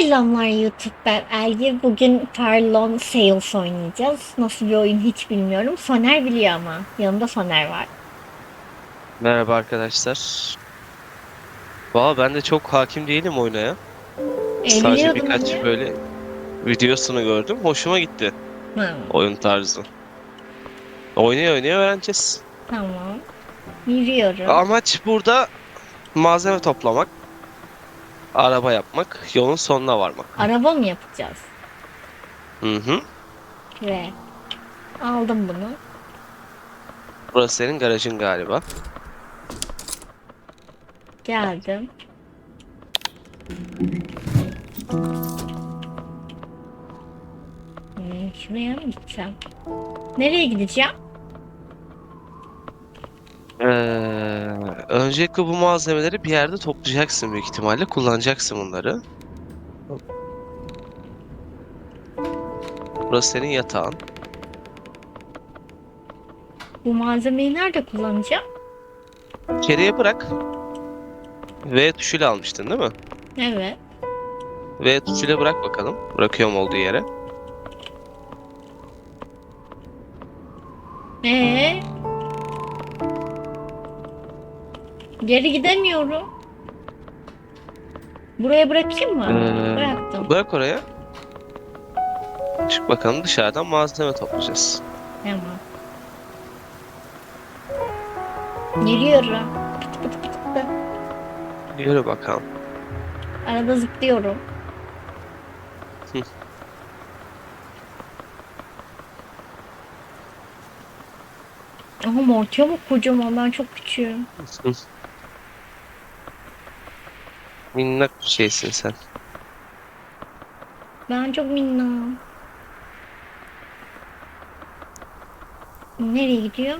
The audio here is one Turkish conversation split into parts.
Selamlar YouTube ben Elgi. Bugün Parlon Sales oynayacağız. Nasıl bir oyun hiç bilmiyorum. Soner biliyor ama. Yanımda Soner var. Merhaba arkadaşlar. Valla ben de çok hakim değilim oyuna ya. E, Sadece birkaç diye. böyle videosunu gördüm. Hoşuma gitti Hı, oyun tarzı. Oynaya oynaya öğreneceğiz. tamam. Yürüyorum. Amaç burada malzeme toplamak, araba yapmak, yolun sonuna varmak. Araba mı yapacağız? Hı hı. Ve aldım bunu. Burası senin garajın galiba. Geldim. Hmm, şuraya mı gideceğim? Nereye gideceğim? Ee, öncelikle bu malzemeleri bir yerde toplayacaksın büyük ihtimalle. Kullanacaksın bunları. Burası senin yatağın. Bu malzemeyi nerede kullanacağım? İçeriye bırak. V tuşuyla almıştın değil mi? Evet. V tuşuyla bırak bakalım. Bırakıyorum olduğu yere. Ee? Geri gidemiyorum. Buraya bırakayım mı? Ee, Bıraktım. Bırak oraya. Çık bakalım dışarıdan malzeme toplayacağız. Tamam. Pıtı pıtı pıtı. Yürü bakalım. Arada zıplıyorum. Hı. Ama Mortio mu kocaman ben çok küçüğüm. Minnak bir şeysin sen. Ben çok minnam. Nereye gidiyor?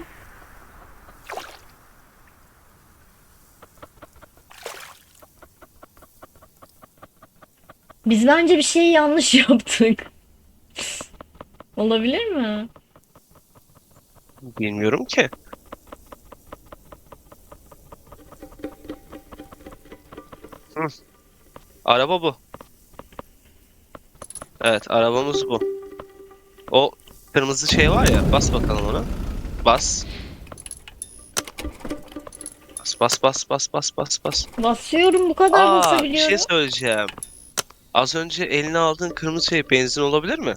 Biz bence bir şey yanlış yaptık. Olabilir mi? Bilmiyorum ki. Araba bu. Evet, arabamız bu. O kırmızı şey var ya, bas bakalım ona. Bas. Bas bas bas bas bas bas bas. Basıyorum bu kadar Aa, bir basabiliyorum. şey söyleyeceğim. Az önce eline aldığın kırmızı şey benzin olabilir mi?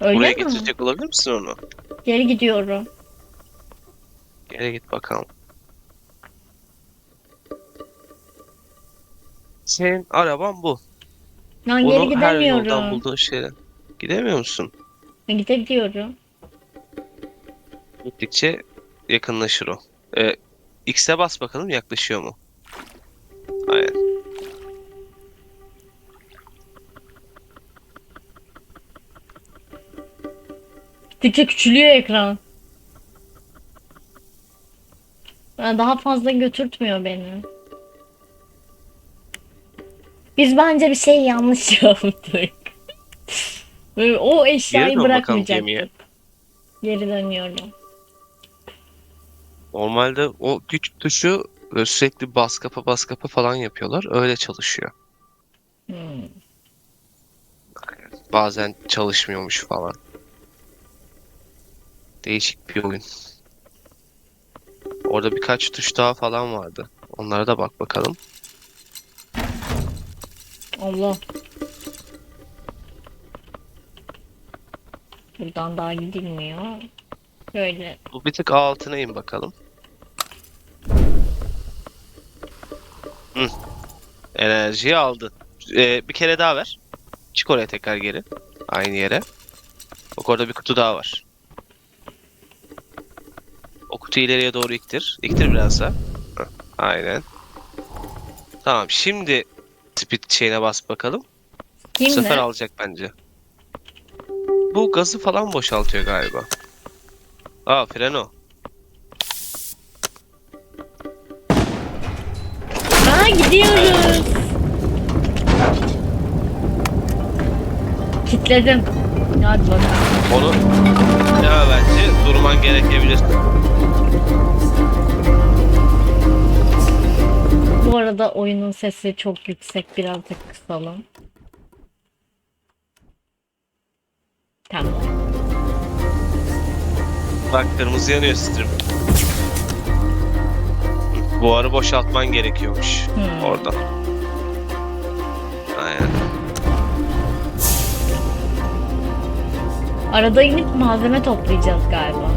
Öyle Buraya mi? getirecek olabilir misin onu? Geri gidiyorum. Geri git bakalım. Senin araban bu. Ben geri her yoldan gidemiyorum. bulduğun şeyle. Gidemiyor musun? Gidebiliyorum. Gittikçe yakınlaşır o. Ee, X'e bas bakalım yaklaşıyor mu? Aynen. Gittikçe küçülüyor ekran. Daha fazla götürtmüyor beni. Biz bence bir şey yanlış yaptık. Böyle o Geri eşyayı dön bakalım gemiye. bırakmayacaktık. Geri dönüyorum. Normalde o güç tuşu e, sürekli bas kapa bas kapa falan yapıyorlar. Öyle çalışıyor. Hmm. Bazen çalışmıyormuş falan. Değişik bir oyun. Orada birkaç tuş daha falan vardı. Onlara da bak bakalım. Allah. Buradan daha gidilmiyor. Böyle. Bu bir tık altına in bakalım. Hı. Enerjiyi aldı. Ee, bir kere daha ver. Çık oraya tekrar geri. Aynı yere. Bak orada bir kutu daha var. O kutuyu ileriye doğru iktir. İktir biraz daha. Heh, aynen. Tamam şimdi speed şeyine bas bakalım. Bu Kim sefer ne? alacak bence. Bu gazı falan boşaltıyor galiba. Aa freno. Aa gidiyoruz. Kitledim. Hadi bakalım. Onu ya bence durman gerekebilir. Arada oyunun sesi çok yüksek. Biraz da kısalım. Tamam. Bak kırmızı yanıyor strip. Buharı boşaltman gerekiyormuş Hmm. orada. Aynen. Arada inip malzeme toplayacağız galiba.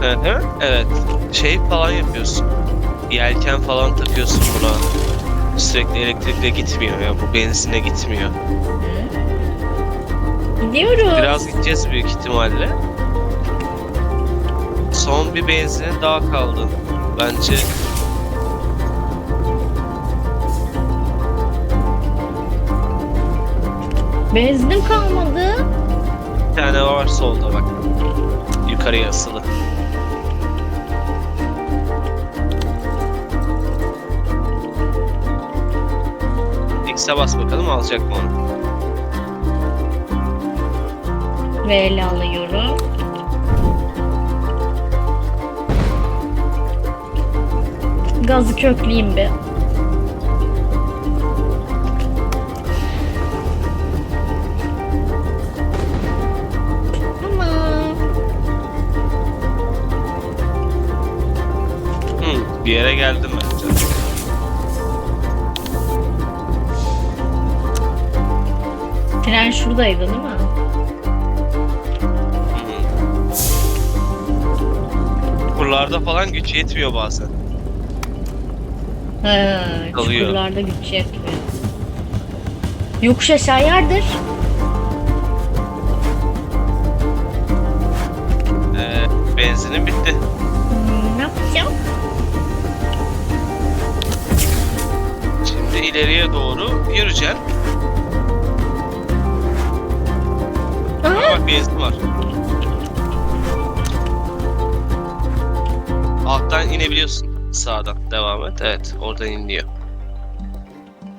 Hı hı, evet. Şey falan yapıyorsun. Yelken falan takıyorsun buna. Sürekli elektrikle gitmiyor ya. Bu benzinle gitmiyor. Gidiyoruz. Biraz gideceğiz büyük ihtimalle. Son bir benzinin daha kaldı. Bence Benzinim kalmadı. bir tane var solda bak. Yukarıya asılı. X'e bas bakalım alacak mı onu? Ve alıyorum. Gazı kökleyeyim bir. Hı, bir yere geldim Tren şuradaydı değil mi? Hı. Kurlarda falan güç yetmiyor bazen. He, Kalıyor. çukurlarda güç yetmiyor. Yokuş aşağı yardır. Ee, benzinim bitti. Hmm, ne yapacağım? Şimdi ileriye doğru yürüyeceksin. Bak benzin var. Alttan inebiliyorsun. Sağdan. Devam et. Evet. Oradan iniliyor.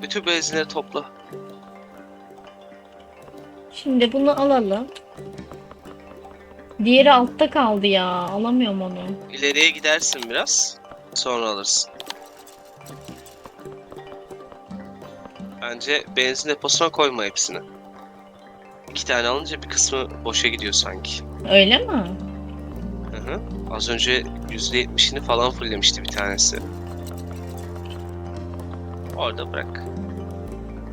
Bütün benzinleri topla. şimdi bunu alalım. Diğeri altta kaldı ya. Alamıyorum onu. İleriye gidersin biraz. Sonra alırsın. Bence benzin deposuna koyma hepsini. İki tane alınca bir kısmı boşa gidiyor sanki. Öyle mi? Hı hı. Az önce %70'ini falan fulllemişti bir tanesi. Orada bırak.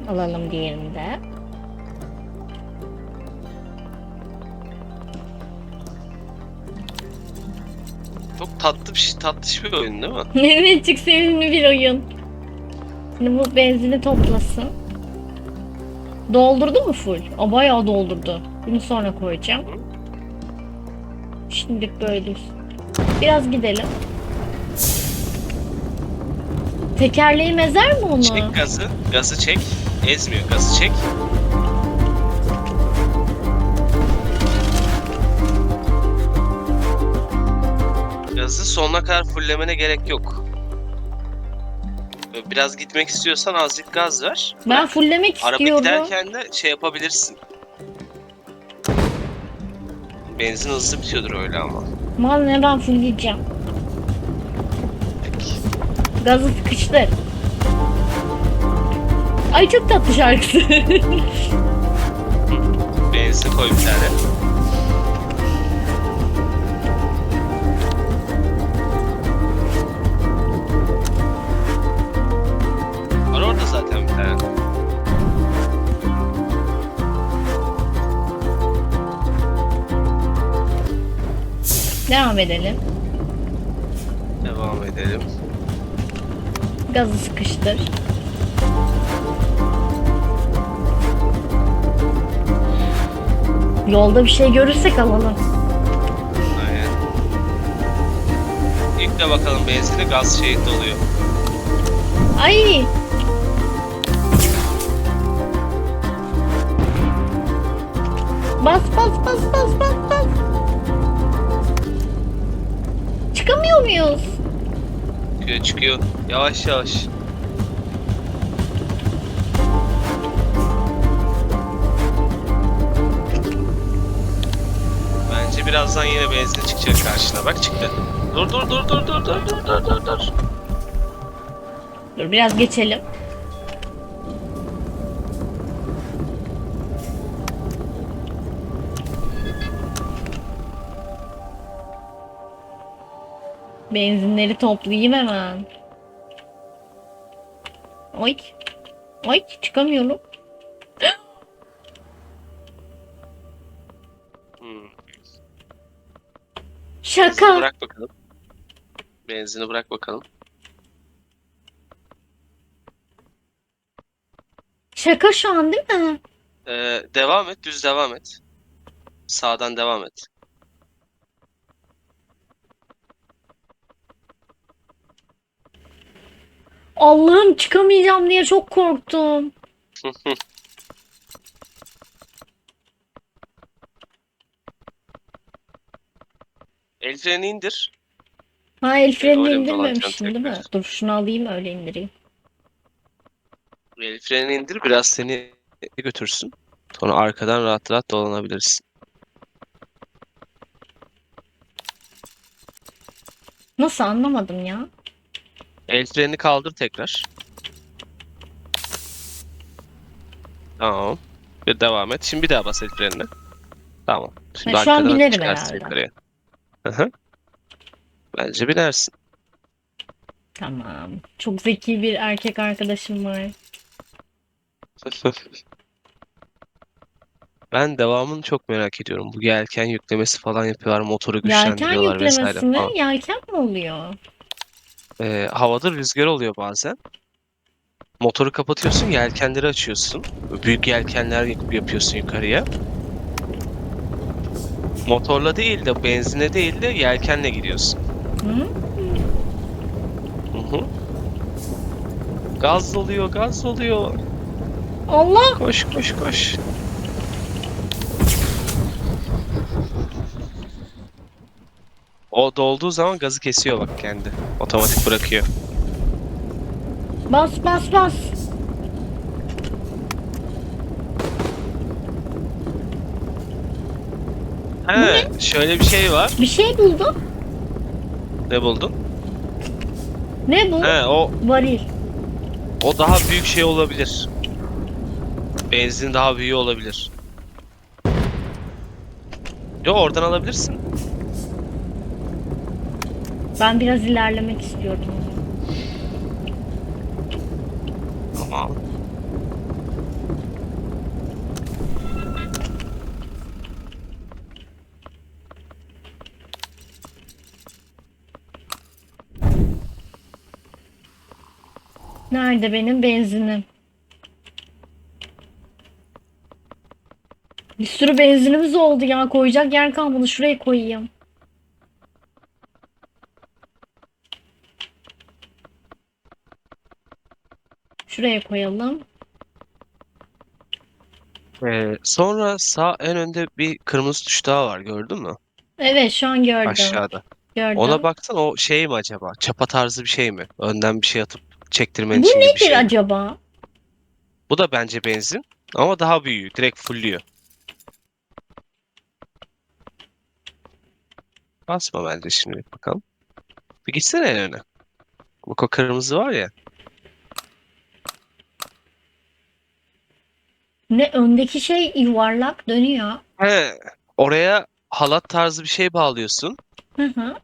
Alalım diğerini de. Çok tatlı bir şey, tatlış bir oyun değil mi? evet çok sevimli bir oyun. Şimdi bu benzini toplasın. Doldurdu mu full? O bayağı doldurdu. Bunu sonra koyacağım. Şimdi böyle. Biraz gidelim. Tekerleğim ezer mi onu? Çek gazı, gazı çek. Ezmiyor, gazı çek. Gazı sonuna kadar fulllemene gerek yok. Biraz gitmek istiyorsan azıcık gaz ver. Ben fulllemek Araba istiyorum. giderken de şey yapabilirsin. Benzin hızlı bitiyordur öyle ama. Mal ne ben fullleyeceğim. Peki. Gazı sıkıştır. Ay çok tatlı şarkısı. Benzin koy bir tane. Devam edelim. Devam edelim. Gazı sıkıştır. Yolda bir şey görürsek alalım. Aynen. İlk de bakalım benzini gaz şey doluyor. Ay! Bas bas bas bas bas Çıkamıyor muyuz? Çıkıyor çıkıyor. Yavaş yavaş. Bence birazdan yine benzin çıkacak karşına. Bak çıktı. Dur dur dur dur dur dur dur dur dur dur. Dur biraz geçelim. Benzinleri toplayayım hemen. Ay. Ay çıkamıyorum. Hmm. Benzini Şaka. bırak bakalım. Benzini bırak bakalım. Şaka şu an değil mi? Ee, devam et, düz devam et. Sağdan devam et. Allah'ım çıkamayacağım diye çok korktum. El freni indir. Ha el frenini öyle mi değil mi? Dur şunu alayım öyle indireyim. El freni indir, biraz seni götürsün. Sonra arkadan rahat rahat dolanabilirsin. Nasıl anlamadım ya. El kaldır tekrar. Tamam. Bir devam et. Şimdi bir daha bas el frenine. Tamam. Şimdi Ha, şu an arkadan binerim çıkarsın herhalde. yukarıya. Hı hı. Bence binersin. Tamam. Çok zeki bir erkek arkadaşım var. Ben devamını çok merak ediyorum. Bu yelken yüklemesi falan yapıyorlar, motoru Yelken güçlendiriyorlar vesaire yüklemesi mi? falan. Yelken mi oluyor? Ee, havada rüzgar oluyor bazen. Motoru kapatıyorsun, yelkenleri açıyorsun. Büyük yelkenler yap- yapıyorsun yukarıya. Motorla değil de benzinle değil de yelkenle gidiyorsun. Hı hı. Gaz oluyor, gaz oluyor. Allah! Koş koş koş. O dolduğu zaman gazı kesiyor bak kendi. Otomatik bırakıyor. Bas bas bas. He, şöyle bir şey var. Bir şey buldum. Ne buldun? Ne bu? He, o Varil. o daha büyük şey olabilir. Benzin daha büyüğü olabilir. Yo oradan alabilirsin. Ben biraz ilerlemek istiyordum. Tamam. Nerede benim benzinim? Bir sürü benzinimiz oldu ya. Koyacak yer kalmadı. Şuraya koyayım. Şuraya koyalım. Ee, sonra sağ en önde bir kırmızı tuş daha var gördün mü? Evet şu an gördüm. Aşağıda. Gördüm. Ona baksan o şey mi acaba? Çapa tarzı bir şey mi? Önden bir şey atıp çektirmen Bu için gibi bir şey mi? acaba? Bu da bence benzin ama daha büyüğü. Direkt fullüyor. Basma bence şimdi bakalım. Bir gitsene en öne. Bak o kırmızı var ya. Ne öndeki şey yuvarlak dönüyor. He, oraya halat tarzı bir şey bağlıyorsun. Hı hı.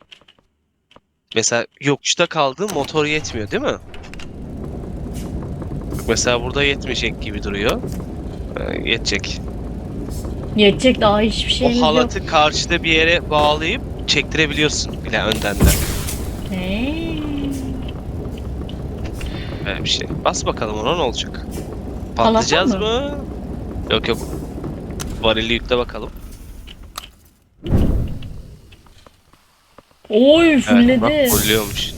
Mesela yokuşta kaldığın motor yetmiyor değil mi? Mesela burada yetmeyecek gibi duruyor. Ee, yetecek. Yetecek daha hiçbir O şeyimiz yok. halatı karşıda bir yere bağlayıp çektirebiliyorsun bile önden de. Ee, Böyle bir şey. Bas bakalım ona ne olacak? Halata Patlayacağız mı? mı? Yok yok. Varili yükle bakalım. Oy Evet, bak fulledi. fulluyormuş.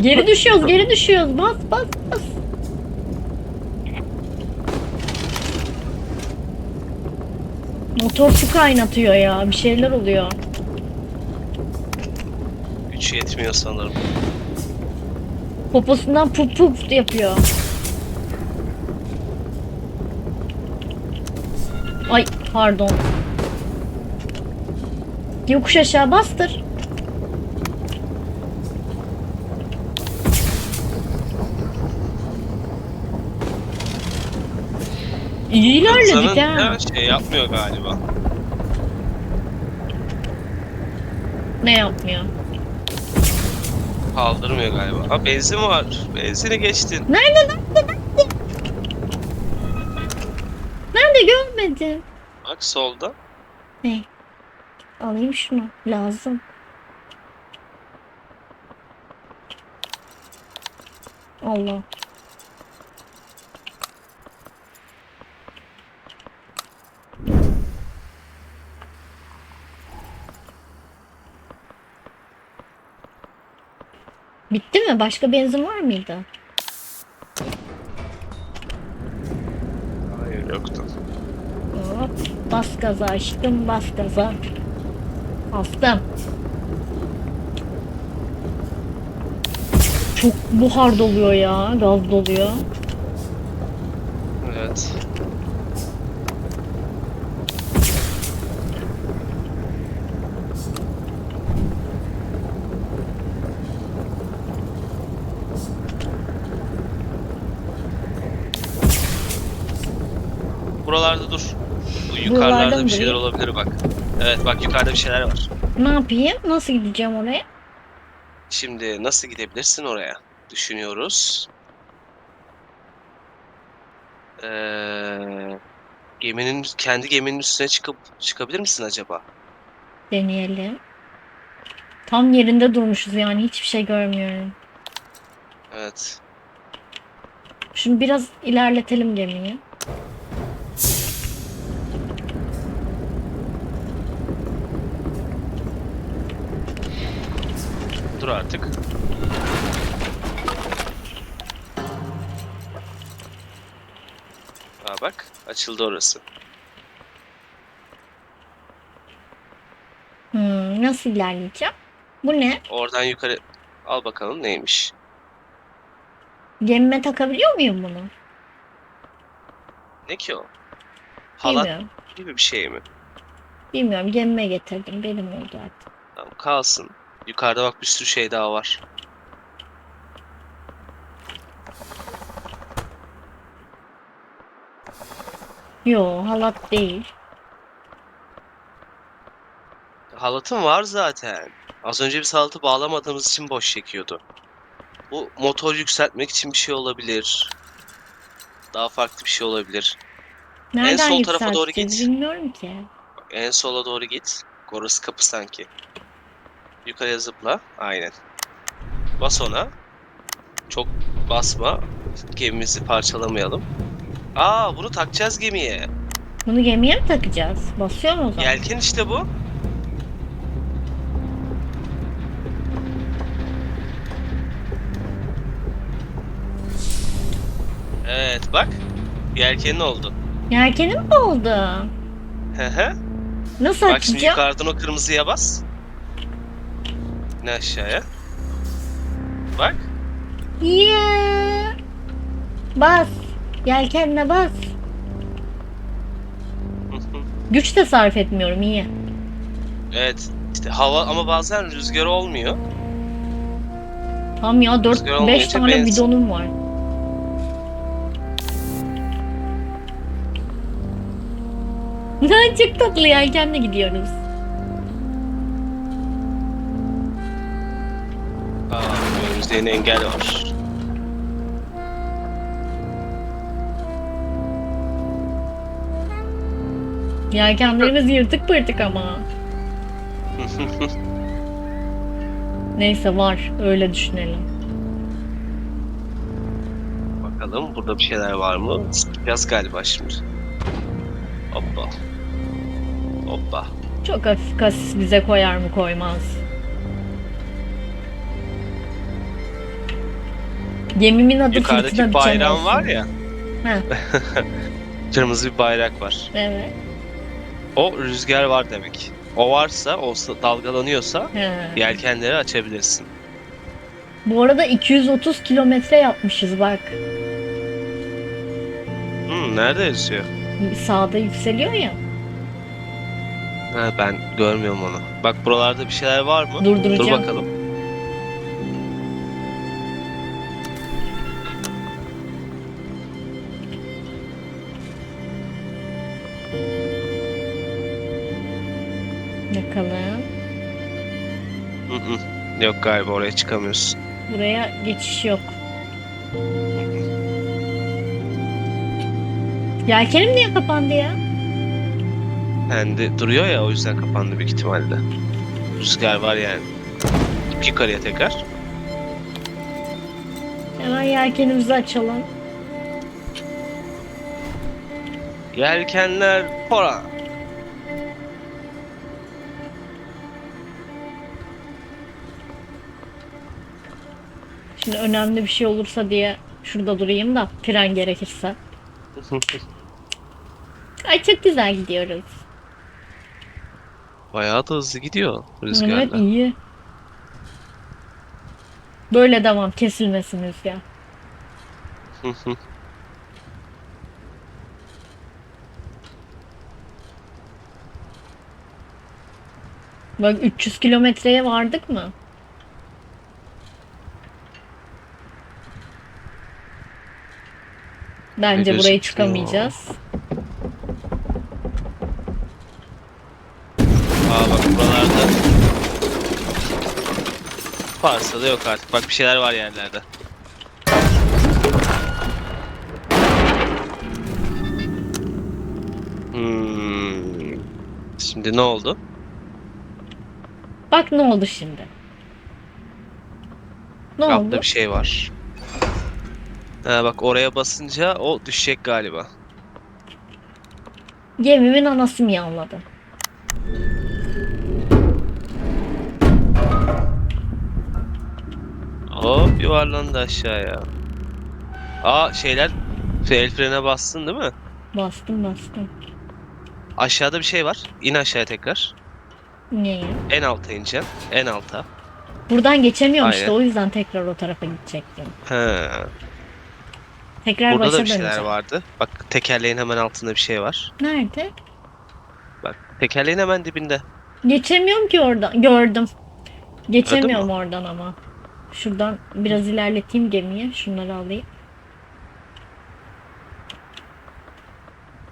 Geri düşüyoruz, geri düşüyoruz. Bas bas bas. Motor su kaynatıyor ya. Bir şeyler oluyor. Güç yetmiyor sanırım. Poposundan pup pup yapıyor. Ay pardon. Yokuş aşağı bastır. İyi ilerledik ha. şey yapmıyor galiba. Ne yapmıyor? Kaldırmıyor galiba. Ha benzin var. Benzini geçtin. Nerede nerede nerede? Nerede görmedim. Bak solda. Ne? Alayım şunu. Lazım. Allah. Bitti mi? Başka benzin var mıydı? Bas gaza aşkım bas gaza. Bastım. Çok buhar doluyor ya. Gaz doluyor. Evet. Buralarda dur. Bu Buralarda yukarılarda bir şeyler olabilir bak. Evet bak yukarıda bir şeyler var. Ne yapayım? Nasıl gideceğim oraya? Şimdi nasıl gidebilirsin oraya? Düşünüyoruz. Ee, geminin kendi geminin üstüne çıkıp çıkabilir misin acaba? Deneyelim. Tam yerinde durmuşuz yani hiçbir şey görmüyorum. Evet. Şimdi biraz ilerletelim gemiyi. Dur artık. Aa bak açıldı orası. Hmm, nasıl ilerleyeceğim? Bu ne? Oradan yukarı al bakalım neymiş. Gemime takabiliyor muyum bunu? Ne ki o? Halat Bilmiyorum. gibi bir şey mi? Bilmiyorum. Gemime getirdim. Benim oldu artık. Tamam kalsın. Yukarıda bak bir sürü şey daha var. Yo halat değil. Halatım var zaten. Az önce biz halatı bağlamadığımız için boş çekiyordu. Bu motor yükseltmek için bir şey olabilir. Daha farklı bir şey olabilir. Nereden sol tarafa doğru git. Bilmiyorum ki. En sola doğru git. Orası kapı sanki. Yukarıya zıpla. Aynen. Bas ona. Çok basma. Gemimizi parçalamayalım. Aa bunu takacağız gemiye. Bunu gemiye mi takacağız? Basıyor mu o zaman? Yelken işte bu. Evet bak. Yelkenin oldu. Yelkenim mi oldu? Hı hı. Nasıl Bak şimdi açacağım? yukarıdan o kırmızıya bas. Ne aşağıya. Bak. Yeah. Bas. Yelkenle bas. Güç de sarf etmiyorum iyi. evet. İşte hava ama bazen rüzgar olmuyor. Tam ya 4 Rüzgar 5 olmayınca tane benzin. bidonum var. Çok tatlı yelkenle gidiyoruz. Önümüzde yine engel var. Yelkenlerimiz yırtık pırtık ama. Neyse var öyle düşünelim. Bakalım burada bir şeyler var mı? Yaz galiba şimdi. Hoppa. Hoppa. Çok hafif kasis bize koyar mı koymaz. Gemimin adı Fırtına Yukarıdaki Biçen bayrağın olsun. var ya. Kırmızı bir bayrak var. evet. O rüzgar var demek. O varsa, o s- dalgalanıyorsa He. yelkenleri açabilirsin. Bu arada 230 kilometre yapmışız bak. Hmm, nerede yazıyor? Sağda yükseliyor ya. Ha, ben görmüyorum onu. Bak buralarda bir şeyler var mı? Dur Durduracağım. bakalım. Bakalım. Hı hı. Yok galiba oraya çıkamıyorsun. Buraya geçiş yok. Yelkenim niye kapandı ya? Kendi duruyor ya o yüzden kapandı büyük ihtimalle. Rüzgar var yani. İp yukarıya tekrar. Hemen yelkenimizi açalım. Yelkenler fora. Önemli bir şey olursa diye şurada durayım da fren gerekirse. Ay çok güzel gidiyoruz. Bayağı da hızlı gidiyor Evet rüzgarla. iyi. Böyle devam kesilmesin rüzgar. Bak 300 kilometreye vardık mı? Bence Ne burayı gözüküyor? çıkamayacağız. Aa bak buralarda. Varsa da yok artık. Bak bir şeyler var yerlerde. Hmm. Şimdi ne oldu? Bak ne oldu şimdi? Ne Altta oldu? bir şey var. Ha bak oraya basınca o düşecek galiba. Gemimin anası miyavladı. Hop yuvarlandı aşağıya. Aa şeyler el frene bastın değil mi? Bastım bastım. Aşağıda bir şey var. İn aşağıya tekrar. Niye? En alta ineceksin. En alta. Buradan geçemiyorum Aynen. işte o yüzden tekrar o tarafa gidecektim. He. Tekrar Burada başa da bir şeyler döneceğim. vardı. Bak tekerleğin hemen altında bir şey var. Nerede? Bak tekerleğin hemen dibinde. Geçemiyorum ki oradan. Gördüm. Geçemiyorum oradan ama. Şuradan biraz ilerleteyim gemiyi. Şunları alayım.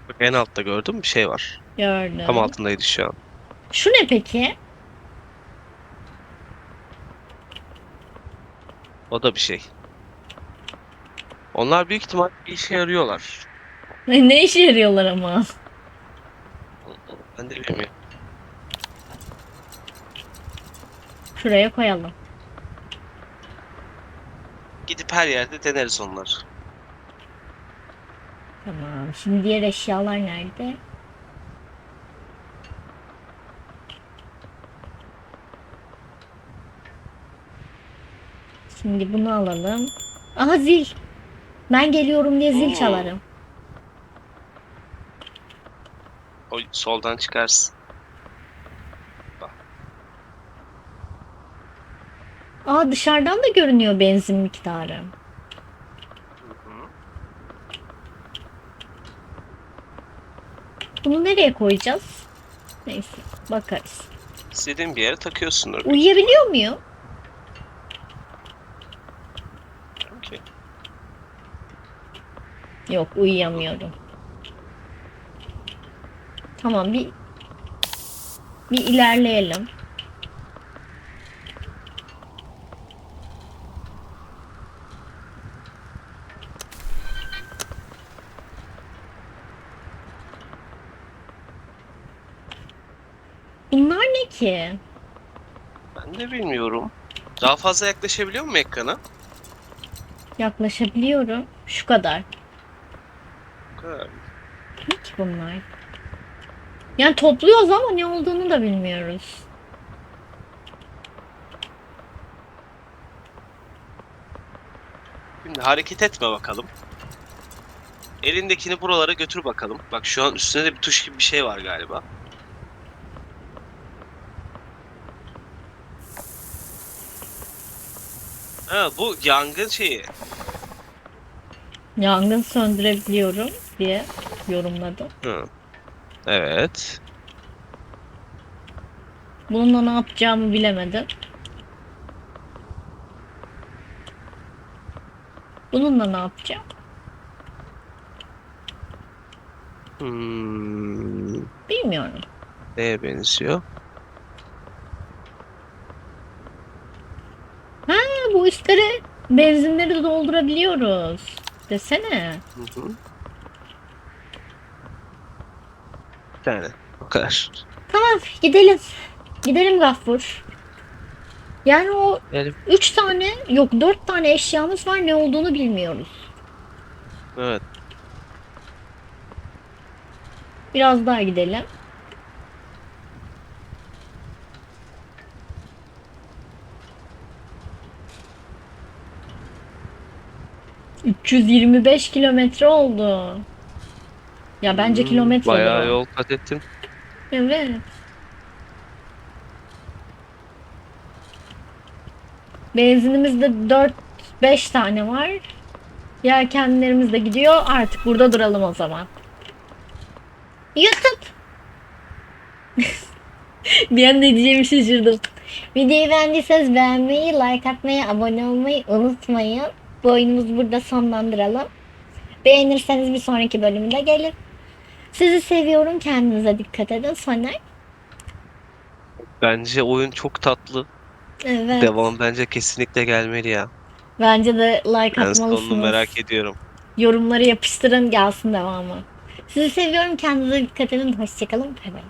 Bak en altta gördün mü bir şey var. Gördüm. Tam altındaydı şu an. Şu ne peki? O da bir şey. Onlar büyük ihtimal bir işe yarıyorlar. Ne, ne işe yarıyorlar ama? Ben de bilmiyorum. Şuraya koyalım. Gidip her yerde deneriz onları. Tamam. Şimdi diğer eşyalar nerede? Şimdi bunu alalım. Aha zil. Ben geliyorum diye zil Oo. çalarım. O soldan çıkarsın. Aa dışarıdan da görünüyor benzin miktarı. Bunu nereye koyacağız? Neyse bakarız. İstediğin bir yere takıyorsundur. Uyuyabiliyor muyum? Yok uyuyamıyorum. Tamam bir bir ilerleyelim. Bunlar ne ki? Ben de bilmiyorum. Daha fazla yaklaşabiliyor mu ekrana? Yaklaşabiliyorum. Şu kadar. Ne ki bunlar? Yani topluyoruz ama ne olduğunu da bilmiyoruz. Şimdi hareket etme bakalım. Elindekini buralara götür bakalım. Bak şu an üstünde de bir tuş gibi bir şey var galiba. Ha bu yangın şeyi. Yangın söndürebiliyorum diye yorumladım. Hı. Evet. Bununla ne yapacağımı bilemedim. Bununla ne yapacağım? Hmm. Bilmiyorum. Neye benziyor? bu üstleri benzinleri doldurabiliyoruz. Desene. Hı hı. Bir tane. O kadar. Tamam gidelim. Gidelim Gaffur. Yani o Yani, üç tane yok dört tane eşyamız var ne olduğunu bilmiyoruz. evet. Biraz daha gidelim. ...325 kilometre oldu. Ya bence Hmm, kilometre Bayağı o. yol kat ettin. Evet. Benzinimiz de 4-5 tane var. Yelkenlerimiz de gidiyor. Artık burada duralım o zaman. YouTube. Bir an ne diyeceğimi şaşırdım. Videoyu beğendiyseniz beğenmeyi, like atmayı, abone olmayı unutmayın. Bu oyunumuzu burada sonlandıralım. Beğenirseniz bir sonraki bölümde gelir. Sizi seviyorum. Kendinize dikkat edin. Soner. Bence oyun çok tatlı. Evet. Devam bence kesinlikle gelmeli ya. Bence de like Ben atmalısınız. merak ediyorum. Yorumları yapıştırın gelsin devamı. Sizi seviyorum. Kendinize dikkat edin. Hoşçakalın. Bay bay.